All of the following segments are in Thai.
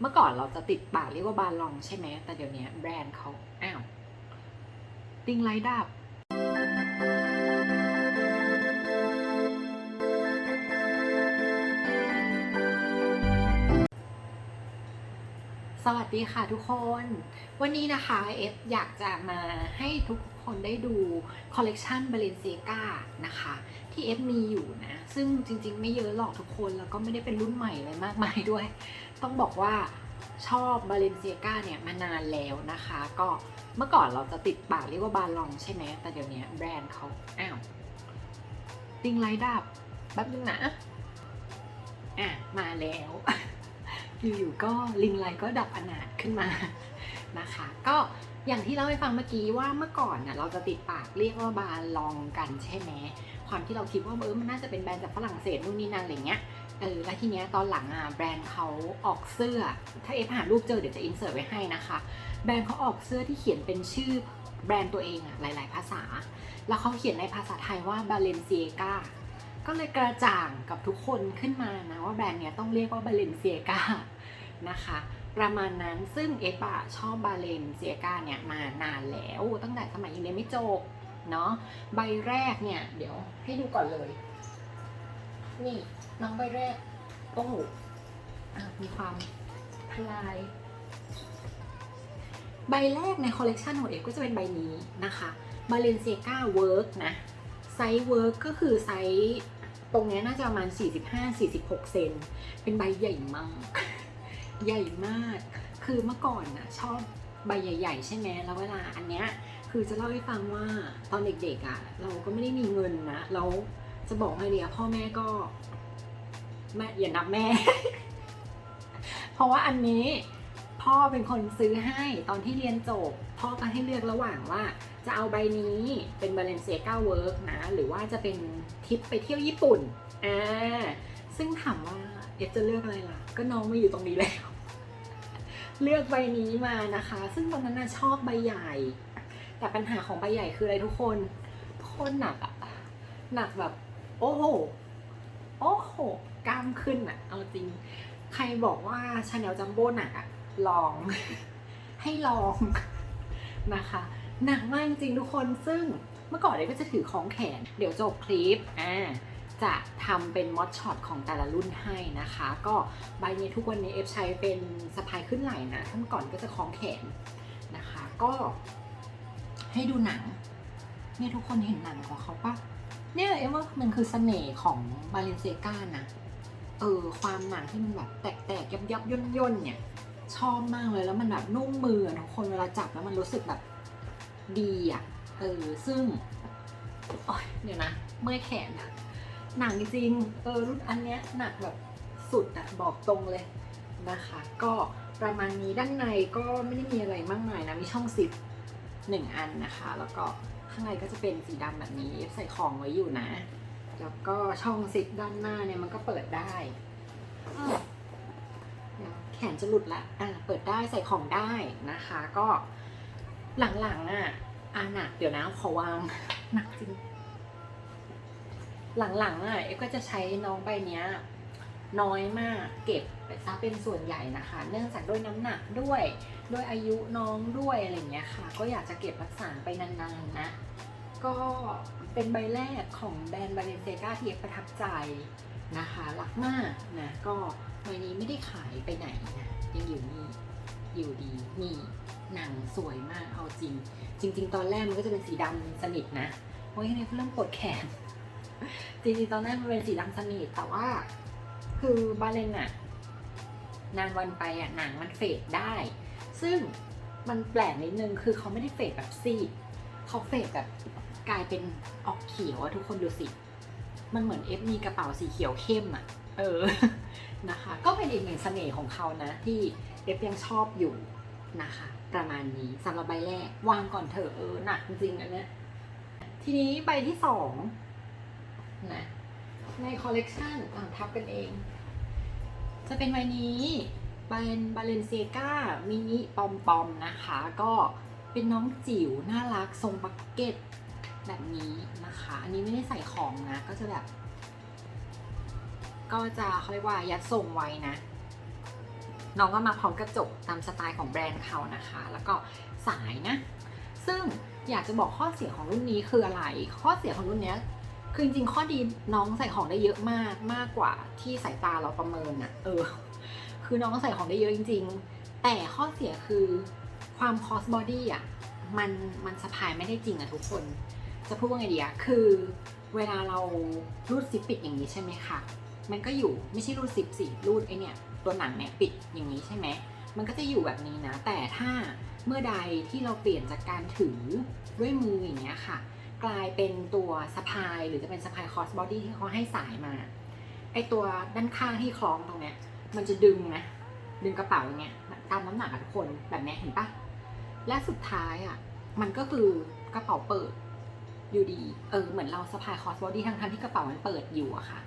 เมื่อก่อนเราจะติดปากเรียกว่าบาลองใช่ไหม แต่เดี๋ยวนี้แบรนด์เขาอ้าวติงไลท์ดับสวัสดีค่ะทุกคน วันนี้นะคะเอฟอยากจะมาให้ทุกค คนได้ดูคอลเลกชัน Balenciaga นะคะ ที่เอฟมีอยู่นะ ซึ่งจริงๆ ไม่เยอะหรอกทุกคนแล้วก็ไม่ได้เป็นรุ่นใหม่อะไรมากมายด้วย ต้องบอกว่าชอบ Balenciaga เนี่ยมานานแล้วนะคะ ก็เมื่อก่อนเราจะติดปากเรียกว่าบาลองใช่ไหมแต่เดี๋ยวนี้แบรนด์เขาอ้าวติงไลดับแป๊บนึงนะอะมาแล้วอยู่ๆก็ลิงไลก็ดับอนาถขึ้นมานะคะ ก็ อย่างที่เล่าให้ฟังเมื่อกี้ว่าเมื่อก่อนน่ะเราจะติดปากเรียกว่าบาลองกันใช่ไหมความที่เราคิดว่าเออมันน่าจะเป็นแบรนด์จากฝรั่งเศสนู่นนี่นั่นอะไรเงี้ยเออแล้วทีเนี้ยตอนหลังอะแบรนด์เขาออกเสื้อ ถ้าเอฟหารูปเจอเดี๋ยวจะอินเสิร์ตไว้ให้นะคะ แบรนด์เขาออกเสื้อที่เขียนเป็นชื่อแบรนด์ตัวเองอะหลาย ๆ ภาษา แล้วเขาเขียนในภาษาไทยว่า Balenciaga ก็เลยกระจ่างกับทุกคนขึ้นมานะว่าแบรนด์เนี้ยต้องเรียกว่า Balenciaga นะคะ ประมาณนั้นซึ่งเอฟอะชอบบาเลนเซียกาเนี่ยมานานแล้วตั้งแต่สมัยยังเรียนไม่จบเนาะใบแรกเนี่ย เดี๋ยวให้ดูก่อนเลย นี่น้องใบแรกโอ้โหอะมีความพลาย ใบแรกในคอลเลกชันของเอฟก็จะเป็นใบนี้นะคะ Balenciaga Work นะ ไซส์ Work ก็คือไซส์ตรงนี้น่าจะประมาณ 45-46 เซนเป็นใบใหญ่มาก ใหญ่มาก คือเมื่อก่อนน่ะชอบใบใหญ่ ๆ ใช่ไหมแล้วเวลาอันเนี้ยคือจะเล่าให้ฟังว่าตอนเด็กๆอะ เราก็ไม่ได้มีเงินนะแล้วจะบอกให้เนี่ยพ่อแม่ก็แม่อย่านับแม่ เพราะว่าอันนี้พ่อเป็นคนซื้อให้ตอนที่เรียนจบ พ่อก็ให้เลือกระหว่างว่าจะเอาใบนี้เป็น Balenciaga Work นะ หรือว่าจะเป็นทริปไปเที่ยวญี่ปุ่นอ่าซึ่งถามว่าเอฟจะเลือกอะไรล่ะ ก็น้องมาอยู่ตรงนี้แล้ว เลือกใบนี้มานะคะ ซึ่งตอนนั้นนะชอบใบใหญ่ แต่ปัญหาของใบใหญ่คืออะไรทุกคนโคตรหนักอะหนักแบบ โอ้โห โอ้โหกล้ามขึ้นอะเอาจริง ใครบอกว่าชาแนลจัมโบ้หนักอะลอง ให้ลองนะคะ หนักมากจริงทุกคนซึ่งเมื่อก่อนเนี่ยก็จะถือของแขน เดี๋ยวจบคลิปอ่า จะทำเป็นมอดช็อตของแต่ละรุ่นให้นะคะ ก็ใบนี้ทุกวันนี้เอฟใช้เป็นสะพายขึ้นไหล่นะถ้าเมื่อก่อนก็จะคล้องแขนนะคะ ก็ให้ดูหนังเนี่ยทุกคนเห็นหนังของเขาปะเนี่ยเอ็มว่ามันคือเสน่ห์ของบาเลนเซกานะเออความหนังที่มันแบบแตกๆยับยับย่นย่นๆเนี่ยชอบมากเลยแล้วมันแบบนุ่มมือทุกคนเวลาจับแล้วมันรู้สึกแบบดีอะเออซึ่งเดี๋ยวนะ เมื่อแขนอะ หนังจริง เออรุ่นอันเนี้ยหนักแบบสุดอะบอกตรงเลยนะคะ ก็ประมาณนี้ด้านในก็ไม่ได้มีอะไรมากมายนะ มีช่องซิปหนึ่งอันนะคะ แล้วก็ข้างในก็จะเป็นสีดำแบบนี้ใส่ของไว้อยู่นะ แล้วก็ช่องซิปด้านหน้าเนี่ยมันก็เปิดได้แขนจะหลุดละ อะเปิดได้ใส่ของได้นะคะ ก็หลังๆอะอะหนักเดี๋ยวนะขอวางหนักจริง หลังๆอะเอฟก็จะใช้น้องใบเนี้ยน้อยมากเก็บไปซะเป็นส่วนใหญ่นะคะ เนื่องจากด้วยน้ำหนักด้วยด้วยอายุน้องด้วยอะไรเงี้ยค่ะ ก็อยากจะเก็บรักษาไปนานๆนะ ก็เป็นใบแรกของแบรนด์บาเลนเซกาที่เอฟประทับใจนะคะรักมากนะก็ใบนี้ไม่ได้ขายไปไหนนะยังอยู่นี่อยู่ดีนี่หนังสวยมากเอาจริง จริง ๆ ตอนแรกมันก็จะเป็นสีดำสนิทนะโอ้ยเนี่ยเริ่มปวดแขน จริงๆตอนแรกมันเป็นสีดำสนิทแต่ว่า คือบาเลนอะนานวันไปอะหนังมันเฟดได้ ซึ่งมันแปลกนิดนึงคือเขาไม่ได้เฟดแบบซีดเขาเฟดแบบกลายเป็นออกเขียวอะทุกคนดูสิ มันเหมือนเอฟมีกระเป๋าสีเขียวเข้มอะเออนะคะ ก็เป็นอีกหนึ่งเสน่ห์ของเขานะ ที่เอฟยังชอบอยู่นะคะ ประมาณนี้สำหรับใบแรก วางก่อนเถอะเออหนักจริงอันเนี้ยทีนี้ใบที่สอง นะในคอลเลกชันอะทับกันเอง จะเป็นใบนี้เป็นบาเลนเซียกามินิปอมปอมนะคะ ก็เป็นน้องจิ๋วน่ารักทรงบักเก็ตแบบนี้นะคะ อันนี้ไม่ได้ใส่ของนะ ก็จะแบบ ก็จะเขาเรียกว่ายัดทรงไว้นะ น้องก็มาพร้อมกระจกตามสไตล์ของแบรนด์เขานะคะ แล้วก็สายนะ ซึ่งอยากจะบอกข้อเสียของรุ่นนี้คืออะไร ข้อเสียของรุ่นเนี้ย คือจริงๆข้อดีน้องใส่ของได้เยอะมากมากกว่าที่สายตาเราประเมินอะเออ คือน้องใส่ของได้เยอะจริง ๆ แต่ข้อเสียคือความคอสบอดี้อะมันมันสะพายไม่ได้จริงอะทุกคน จะพูดว่าไงดีอะคือเวลาเรารูดซิปปิดอย่างนี้ใช่ไหมคะมันก็อยู่ไม่ใช่รูดซิปสิรูดไอเนี่ย ตัวหนังเนี่ยปิดอย่างนี้ใช่ไหมมันก็จะอยู่แบบนี้นะ แต่ถ้าเมื่อใดที่เราเปลี่ยนจากการถือด้วยมืออย่างเงี้ยค่ะ กลายเป็นตัวสะพายหรือจะเป็นสะพายคอสบอดี้ที่เขาให้สายมาไอตัวด้านข้างที่คล้องตรงเนี้ย มันจะดึงนะดึงกระเป๋าอย่างเงี้ยตามน้ำหนักทุกคนแบบนี้เห็นปะและสุดท้ายอะมันก็คือกระเป๋าเปิดอยู่ดีเออเหมือนเราสะพายคอสบอดี้ทั้งๆที่กระเป๋ามันเปิดอยู่อะค่ะ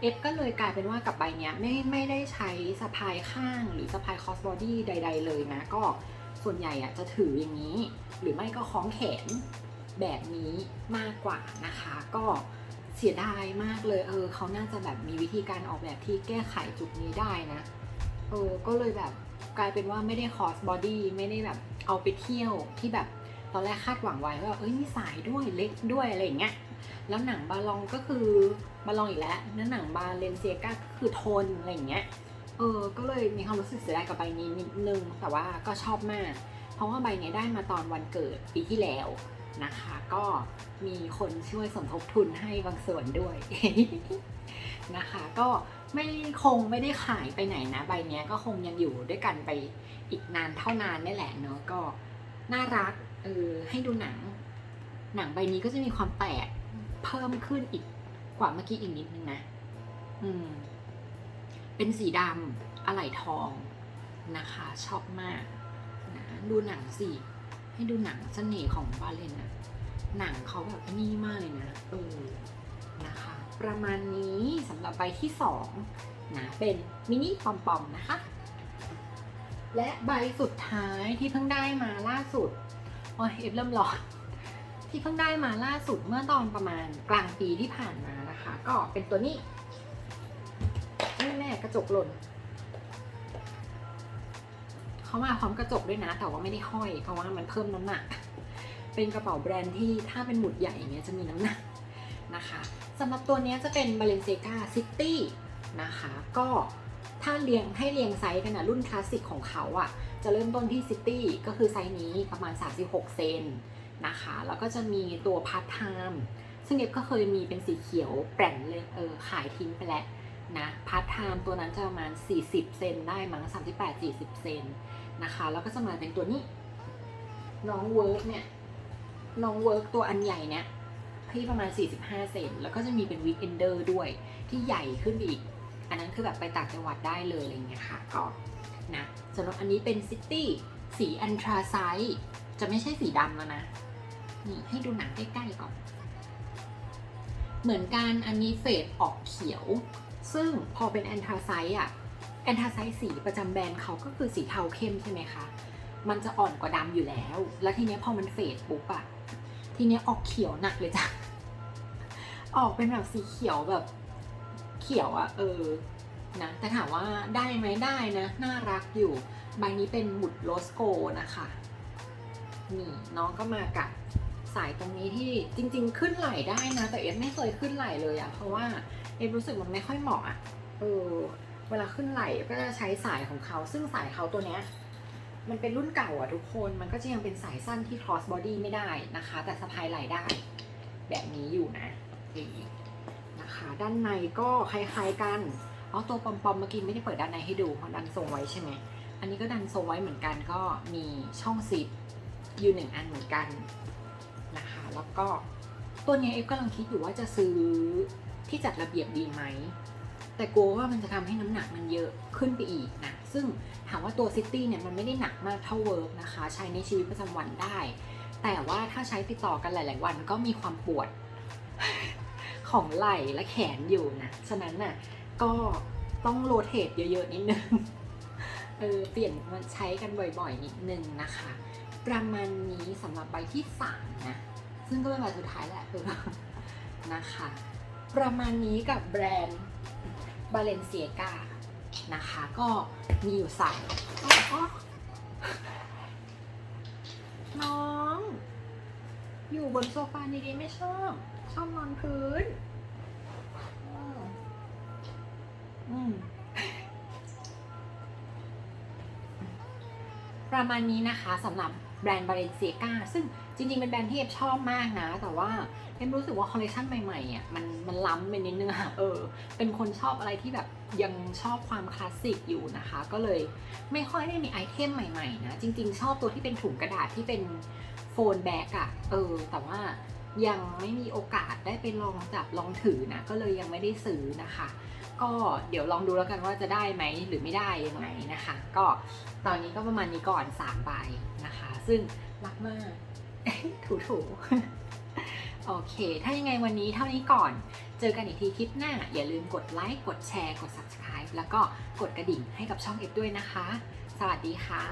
เอฟก็เลยกลายเป็นว่ากับใบเนี้ยไม่ไม่ได้ใช้สะพายข้างหรือสะพายคอสบอดี้ใด ๆ เลยนะ ก็ส่วนใหญ่อะจะถืออย่างนี้ หรือไม่ก็คล้องแขน แบบนี้มากกว่านะคะ ก็เสียดายมากเลยเออเขาน่าจะแบบมีวิธีการออกแบบที่แก้ไขจุดนี้ได้นะเออก็เลยแบบกลายเป็นว่าไม่ได้คอสบอดี้ไม่ได้แบบเอาไปเที่ยวที่แบบตอนแรกคาดหวังไว้ว่าเอ้ยมีสายด้วยเล็กด้วยอะไรอย่างเงี้ยแล้วหนังบาลองก็คือบาลองอีกแล้วแล้วหนังบาเลนเซียกาก็คือทนอะไรอย่างเงี้ยเออก็เลยมีความรู้สึกเสียดายกับใบนี้นิดนึงแต่ว่าก็ชอบมาก เพราะว่าใบนี้ได้มาตอนวันเกิดปีที่แล้ว นะคะ ก็มีคนช่วยสมทบทุนให้บางส่วนด้วยนะคะ ก็ไม่คงไม่ได้ขายไปไหนนะ ใบนี้ก็คงยังอยู่ด้วยกันไปอีกนานเท่านานนี่แหละเนาะก็น่ารักเออให้ดูหนัง หนังใบนี้ก็จะมีความแตกเพิ่มขึ้นอีกกว่าเมื่อกี้อีกนิดนึงนะ อืม เป็นสีดำอะไหล่ทองนะคะ ชอบมากนะดูหนังสิ ให้ดูหนังเสน่ห์ของบาเลนนะหนังเขาแบบนี่มากเลยนะเออนะคะ ประมาณนี้สำหรับใบที่สองนะเป็นมินิปอมปอมนะคะ และใบสุดท้ายที่เพิ่งได้มาล่าสุดโอ้ยเอฟเริ่มร้อนที่เพิ่งได้มาล่าสุดเมื่อตอนประมาณกลางปีที่ผ่านมานะคะ ก็เป็นตัวนี้แม่แม่กระจกหล่น เขามาพร้อมกระจกด้วยนะ แต่ว่าไม่ได้ห้อย เพราะว่ามันเพิ่มน้ำหนัก เป็นกระเป๋าแบรนด์ที่ถ้าเป็นหมุดใหญ่อย่างเงี้ยจะมีน้ำหนักนะคะสำหรับตัวนี้จะเป็น Balenciaga City นะคะ ก็ถ้าเรียงให้เรียงไซส์กันนะรุ่นคลาสสิกของเขาอะ่ะ จะเริ่มต้นที่ City ก็คือไซส์นี้ประมาณ 36 เซนนะคะ แล้วก็จะมีตัวพาร์ทไทม์ซึ่งเอฟก็เคยมีเป็นสีเขียวแปร่นเลยเออขายทิ้งไปแล้วนะพาร์ทไทม์ตัวนั้นจะประมาณ 40 เซนได้มั้ง38 40 เซน นะคะ แล้วก็จะมาเป็นตัวนี้ น้องเวิร์กเนี่ย น้องเวิร์กตัวอันใหญ่เนี่ยที่ประมาณ 45 เซน แล้วก็จะมีเป็นวิกเอนเดอร์ด้วยที่ใหญ่ขึ้นไปอีก อันนั้นคือแบบไปต่างจังหวัดได้เลยอะไรเงี้ยค่ะก็นะสำหรับอันนี้เป็นซิตี้สีอันทราไซต์จะไม่ใช่สีดำแล้วนะ นี่ให้ดูหนังใกล้ๆก่อน เหมือนกันอันนี้เฟดออกเขียว ซึ่งพอเป็นแอนทราไซต์อะ อนทาไซต์สีประจำแบรนด์เขาก็คือสีเทาเข้มใช่ไหมคะ มันจะอ่อนกว่าดำอยู่แล้ว แล้วทีเนี้ยพอมันเฟดปุ๊บอะทีเนี้ยออกเขียวหนักเลยจ้ะ ออกเป็นแบบสีเขียวแบบเขียวอะเออ นะ แต่ถามว่าได้ไหมได้นะ น่ารักอยู่ ใบนี้เป็นหมุดโรสโกนะคะ นี่น้องก็มากับสายตรงนี้ที่จริง ๆ ขึ้นไหล่ได้นะ แต่เอฟไม่เคยขึ้นไหล่เลยอะเพราะว่าเอฟรู้สึกมันไม่ค่อยเหมาะอะเออ เวลาขึ้นไหล่ก็จะใช้สายของเขา ซึ่งสายเขาตัวเนี้ยมันเป็นรุ่นเก่าอะทุกคน มันก็จะยังเป็นสายสั้นที่ cross body ไม่ได้นะคะ แต่สะพายไหล่ได้ แบบนี้อยู่นะนี่นะคะ ด้านในก็คล้ายๆกันเอาตัวปอมๆเมื่อกี้ไม่ได้เปิดด้านในให้ดูเพราะดันทรงไว้ใช่ไหมอันนี้ก็ดันทรงไว้เหมือนกันก็มีช่องซิปอยู่หนึ่งอันเหมือนกันนะคะ แล้วก็ตัวนี้เอฟกำลังคิดอยู่ว่าจะซื้อที่จัดระเบียบดีไหม แต่กลัวว่ามันจะทำให้น้ำหนักมันเยอะขึ้นไปอีกนะ ซึ่งถามว่าตัวซิตี้เนี่ยมันไม่ได้หนักมากเท่าเวิร์กนะคะ ใช้ในชีวิตประจำวันได้ แต่ว่าถ้าใช้ติดต่อกันหลาย ๆ วันก็มีความปวดของไหล่และแขนอยู่นะ ฉะนั้นน่ะก็ต้องโรเทตเยอะ ๆ นิดนึง เออเปลี่ยนมาใช้กันบ่อย ๆ นิดนึงนะคะ ประมาณนี้สำหรับใบที่สามนะ ซึ่งก็เป็นใบสุดท้ายแหละเออนะคะ ประมาณนี้กับแบรนด์ Balenciaga นะคะ ก็มีอยู่สามอ๋ออ๋อน้อง อยู่บนโซฟาดีๆไม่ชอบ ชอบนอนพื้น อืมอืมประมาณนี้นะคะสำหรับ แบรนด์บาเลนเซียกาซึ่งจริงๆ เป็นแบรนด์ที่เอฟชอบมากนะ แต่ว่าเอฟรู้สึกว่าคอลเลคชันใหม่ๆอะมันมันล้ำไปนิดนึงอะเออ เป็นคนชอบอะไรที่แบบยังชอบความคลาสสิกอยู่นะคะ ก็เลยไม่ค่อยได้มีไอเทมใหม่ๆนะ จริงๆ ชอบตัวที่เป็นถุงกระดาษที่เป็นโฟนแบ็กอะเออ แต่ว่า ยังไม่มีโอกาสได้ไปลองจับลองถือนะ ก็เลยยังไม่ได้ซื้อนะคะ ก็เดี๋ยวลองดูแล้วกันว่าจะได้ไหมหรือไม่ได้ยังไงนะคะ ก็ตอนนี้ก็ประมาณนี้ก่อน3ใบนะคะ ซึ่งรักมากถูถูๆโอเค ถ้ายังไงวันนี้เท่านี้ก่อน เจอกันอีกทีคลิปหน้า อย่าลืมกดไลค์ กดแชร์ กด subscribe แล้วก็กดกระดิ่งให้กับช่องเอฟด้วยนะคะ สวัสดีค่ะ